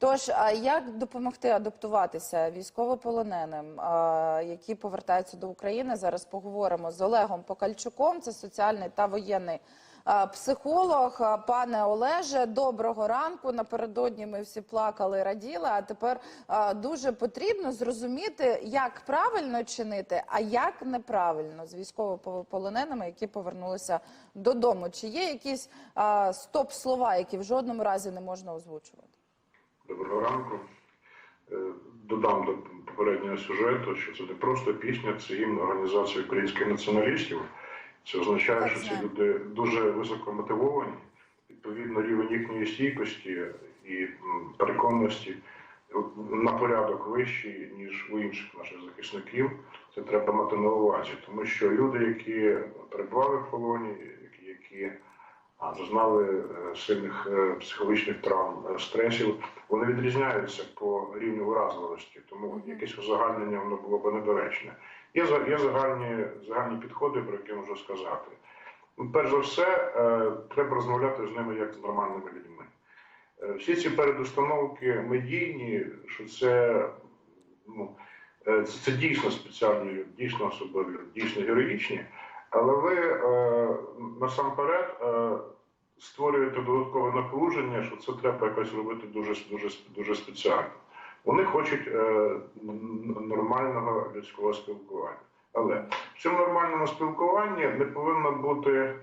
Тож, а як допомогти адаптуватися військовополоненим, які повертаються до України? Зараз поговоримо з Олегом Покальчуком. Це соціальний та воєнний психолог. Пане Олеже, доброго ранку. Напередодні ми всі плакали, раділи. А тепер дуже потрібно зрозуміти, як правильно чинити, а як неправильно з військовополоненими, які повернулися додому. Чи є якісь стоп-слова, які в жодному разі не можна озвучувати? Доброго ранку. Е, Додам до попереднього сюжету, що це не просто пісня, це гімн організації українських націоналістів. Це означає, що ці люди дуже високо мотивовані. Відповідно, рівень їхньої стійкості і переконаності на порядок вищий, ніж у інших наших захисників. Це треба мати на увазі, тому що люди, які перебували в полоні, які, зазнали е, сильних е, психологічних травм, е, стресів, вони відрізняються по рівню вразливості, тому якесь узагальнення воно було б недоречне. Є, є загальні, загальні підходи, про які можу сказати. Ну, Перш за все, треба розмовляти з ними як з нормальними людьми. Всі ці передустановки медійні, що це, ну, це, це дійсно спеціальні дійсно особливі, дійсно героїчні, але ви е, насамперед е, створюєте додаткове напруження, що це треба якось робити дуже, дуже, дуже спеціально. Вони хочуть е, нормального людського спілкування. Але в цьому нормальному спілкуванні не повинно бути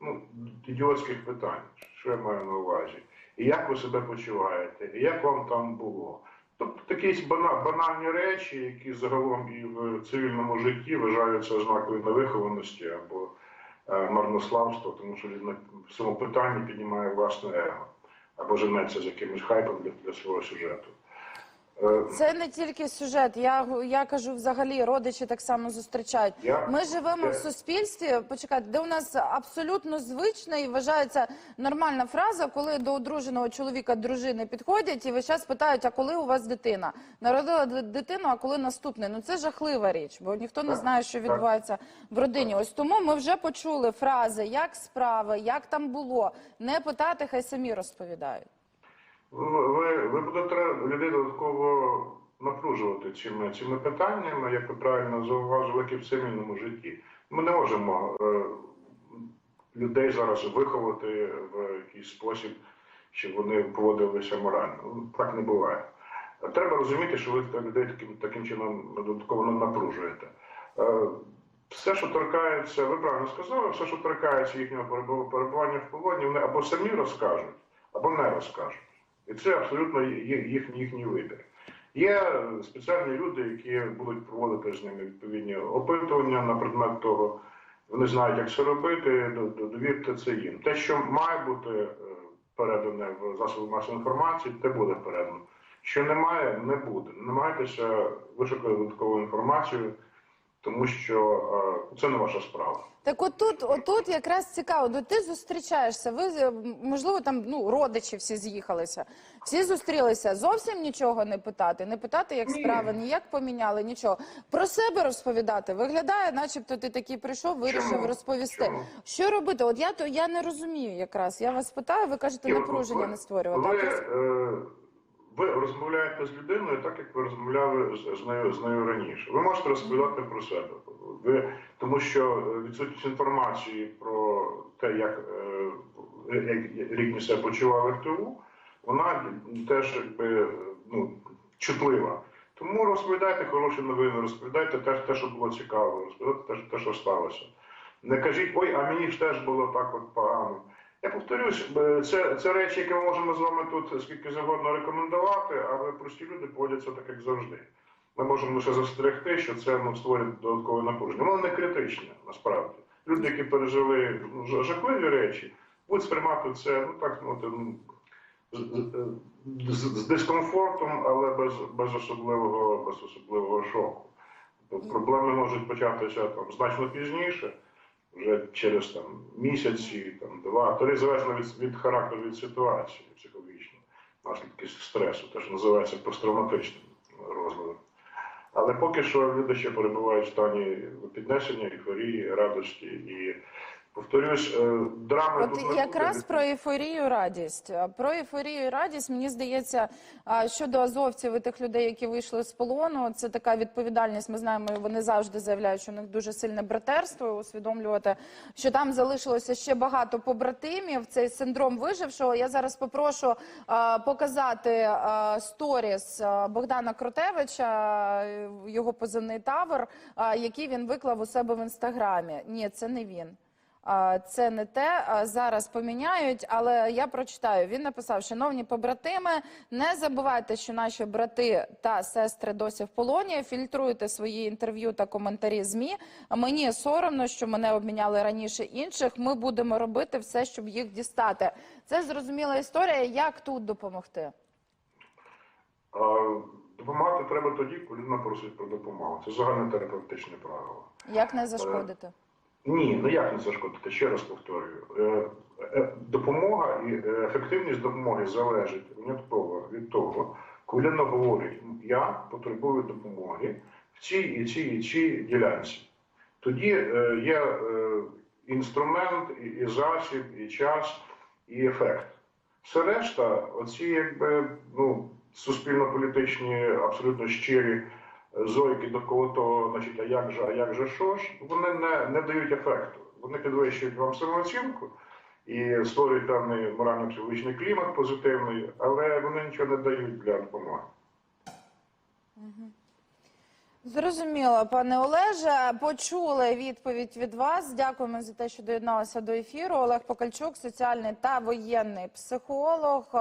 ну, ідіотських питань, що я маю на увазі. І як ви себе почуваєте, і як вам там було. Тобто такі бана- банальні речі, які загалом і в цивільному житті вважаються ознакою невихованості або е, марнославства, тому що людина в цьому питанні піднімає власне его або женеться з якимось хайпом для, для свого сюжету. Е, Це не тільки сюжет. Я я кажу, взагалі родичі так само зустрічають. Я- Ми живемо в суспільстві. Почекайте, де у нас абсолютно звична і вважається нормальна фраза, коли до одруженого чоловіка дружини підходять і весь час питають: а коли у вас дитина? Народила дитину, а коли наступне? Ну це жахлива річ, бо ніхто не знає, що відбувається в родині. Ось тому ми вже почули фрази, як справи, як там було. Не питати, хай самі розповідають. Ви, ви, будете людей додатково напружувати цими, цими питаннями, як ви правильно зауважили, як і в цивільному житті. Ми не можемо е, людей зараз виховати в якийсь спосіб, щоб вони поводилися морально. Так не буває. Треба розуміти, що ви людей таким, таким чином додатково напружуєте. Е, все, що торкається, ви правильно сказали, все, що торкається їхнього перебування в полоні, вони або самі розкажуть, або не розкажуть. І це абсолютно їхній, їхній вибір. Є спеціальні люди, які будуть проводити з ними відповідні опитування на предмет того. Вони знають, як це робити, до- до- довірте це їм. Те, що має бути е, передане в засоби масової інформації, те буде передано. Що немає, не буде. Не намагайтеся вишукати додаткову інформацію, тому що е, це не ваша справа. Так отут, отут якраз цікаво, ну ти зустрічаєшся, ви е, можливо там ну родичі всі з'їхалися, всі зустрілися, зовсім нічого не питати, не питати, як Ні. справи, ніяк поміняли, нічого. Про себе розповідати. Виглядає, начебто ти такий прийшов, вирішив Чому? розповісти. Чому? Що робити? От я то я не розумію якраз. Я вас питаю, ви кажете, напруження не створювати. Ви, розмовляєте з людиною так, як ви розмовляли з, нею з нею раніше. Ви можете розповідати про себе. Ви, тому що відсутність інформації про те, як, е, рідні себе почували в ТУ, вона теж якби, ну, чутлива. Тому розповідайте хороші новини, розповідайте те, те, що було цікаво, розповідайте те, те, що сталося. Не кажіть, ой, а мені ж теж було так от погано. Я повторюсь, е, це, це речі, які ми можемо з вами тут скільки завгодно рекомендувати, але прості люди поводяться так, як завжди. Ми можемо лише застерегти, що це ну, створює додаткове напруження. Воно не критичне, насправді. Люди, які пережили ну, жахливі речі, будуть сприймати це, ну так ну, з, з, з дискомфортом, але без, без, особливого, без особливого шоку. Проблеми можуть початися там значно пізніше вже через там місяці, там два, тоді залежно від, від характеру від ситуації психологічно, наслідки стресу, те, що називається посттравматичним розладом. Але поки що люди ще перебувають в стані піднесення, ейфорії, радості і Повторюсь, е, драми От не якраз про ейфорію, радість. Про ейфорію, і радість мені здається, щодо азовців і тих людей, які вийшли з полону, це така відповідальність. Ми знаємо, вони завжди заявляють, що у них дуже сильне братерство. і Усвідомлювати, що там залишилося ще багато побратимів. Цей синдром вижившого. Я зараз попрошу показати сторіс Богдана Кротевича, його позивний тавер, який він виклав у себе в інстаграмі. Ні, це не він. Це не те. Зараз поміняють, але я прочитаю. Він написав: Шановні побратими, не забувайте, що наші брати та сестри досі в полоні. Фільтруйте свої інтерв'ю та коментарі змі. Мені соромно, що мене обміняли раніше інших. Ми будемо робити все, щоб їх дістати. Це зрозуміла історія. Як тут допомогти? Допомагати треба тоді, коли людина просить про допомогу. Це загальне терапевтичне правило. Як не зашкодити? Ні, ну як не зашкодити? Ще раз повторюю. Е, е, Допомога і е, ефективність допомоги залежить винятково від того, коли говорить, я потребую допомоги в цій і цій і цій ділянці. Тоді є інструмент, і, засіб, і час, і ефект. Все решта, оці якби ну, суспільно-політичні, абсолютно щирі зойки довкола того, значить, а як же, а як же що ж, вони не, не дають ефекту. Вони підвищують вам самооцінку і створюють певний морально-психологічний клімат позитивний, але вони нічого не дають для допомоги. Зрозуміло, пане Олеже. Почули відповідь від вас. Дякуємо за те, що доєдналися до ефіру. Олег Покальчук, соціальний та воєнний психолог.